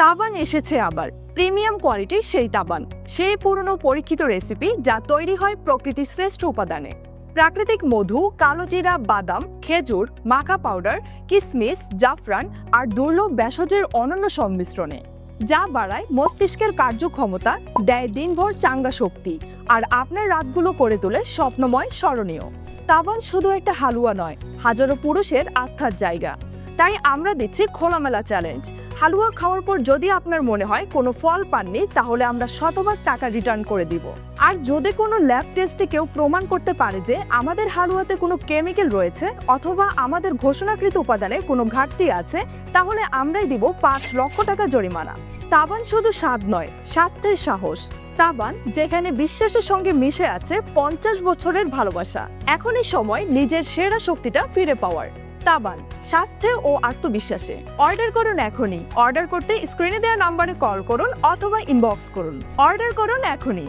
তাবান এসেছে আবার। প্রিমিয়াম কোয়ালিটির সেই তাবান। সেই পুরনো পরীক্ষিত রেসিপি যা তৈরি হয় প্রকৃতির শ্রেষ্ঠ উপাদানে। প্রাকৃতিক মধু কালোজিরা বাদাম, খেজুর, মাখা পাউডার কিসমিস, জাফরান আর দুর্লভ ভেষজের অনন্য সংমিশ্রণে, যা বাড়ায় মস্তিষ্কের কার্যক্ষমতা, দেয় দিনভর চাঙ্গা শক্তি আর আপনার রাতগুলো করে তোলে স্বপ্নময়, স্মরণীয়। তাবান শুধু একটা হালুয়া নয়, হাজারো পুরুষের আস্থার জায়গা। তাই আমরা দিচ্ছি খোলামেলা চ্যালেঞ্জ হালুয়া খাওয়ার পর যদি আপনার মনে হয় কোনো ফল পাননি, তাহলে আমরা শতভাগ টাকা রিটার্ন করে দিব। আর যদি কোনো ল্যাব টেস্টে কেউ প্রমাণ করতে পারে যে আমাদের হালুয়াতে কোনো কেমিক্যাল রয়েছে অথবা আমাদের ঘোষণাকৃত উপাদানে কোনো ঘাটতি আছে, তাহলে আমরাই দিব পাঁচ লক্ষ টাকা জরিমানা। তাবান শুধু স্বাদ নয়, স্বাস্থ্যের সাহস। তাবান, যেখানে বিশ্বাসের সঙ্গে মিশে আছে পঞ্চাশ বছরের ভালোবাসা। এখনই সময় নিজের সেরা শক্তিটা ফিরে পাওয়ার। তাবান স্বাস্থ্যে ও আত্মবিশ্বাসে। অর্ডার করুন এখনই। অর্ডার করতে স্ক্রিনে দেওয়া নম্বরে কল করুন অথবা ইনবক্স করুন। অর্ডার করুন এখনই।